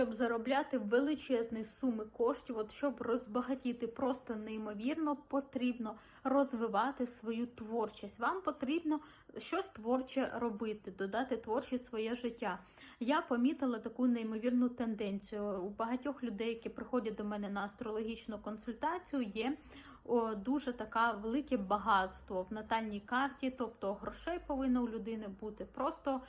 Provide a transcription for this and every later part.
щоб заробляти величезні суми коштів, от щоб розбагатіти просто неймовірно, потрібно розвивати свою творчість. Вам потрібно щось творче робити, додати творчість своє життя. Я помітила таку неймовірну тенденцію. У багатьох людей, які приходять до мене на астрологічну консультацію, є дуже така велике багатство в натальній карті, тобто грошей повинно у людини бути просто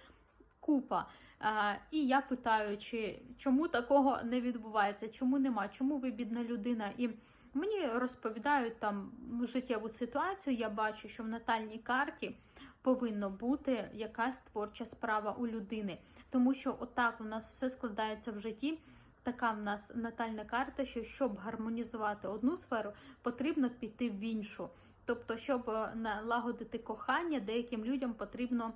купа. А, і я питаю, чи чому такого не відбувається, чому нема, чому ви бідна людина? І мені розповідають там життєву ситуацію. Я бачу, що в натальній карті повинна бути якась творча справа у людини, тому що отак у нас все складається в житті. Така в нас натальна карта, що щоб гармонізувати одну сферу, потрібно піти в іншу. Тобто, щоб е, налагодити кохання, деяким людям потрібно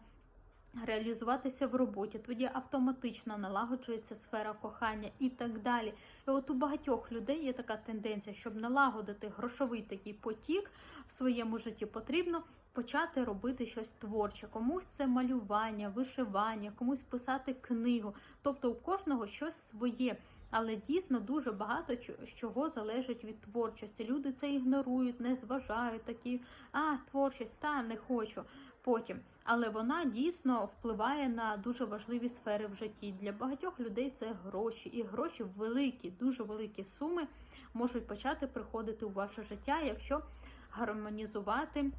реалізуватися в роботі, тоді автоматично налагоджується сфера кохання і так далі. І от у багатьох людей є така тенденція, щоб налагодити грошовий такий потік в своєму житті, потрібно почати робити щось творче. Комусь це малювання, вишивання, комусь писати книгу. Тобто у кожного щось своє. Але дійсно дуже багато чого залежить від творчості. Люди це ігнорують, не зважають такі, а творчість, та не хочу потім. Але вона дійсно впливає на дуже важливі сфери в житті. Для багатьох людей це гроші, і гроші великі, дуже великі суми можуть почати приходити у ваше життя, якщо гармонізувати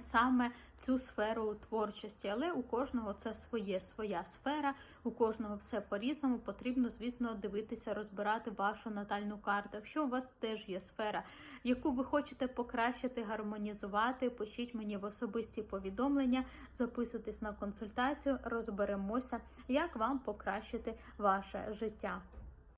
саме цю сферу творчості. Але у кожного це своє, своя сфера, у кожного все по-різному. Потрібно, звісно, дивитися, розбирати вашу натальну карту. Якщо у вас теж є сфера, яку ви хочете покращити, гармонізувати, пишіть мені в особисті повідомлення, записуйтесь на консультацію, розберемося, як вам покращити ваше життя.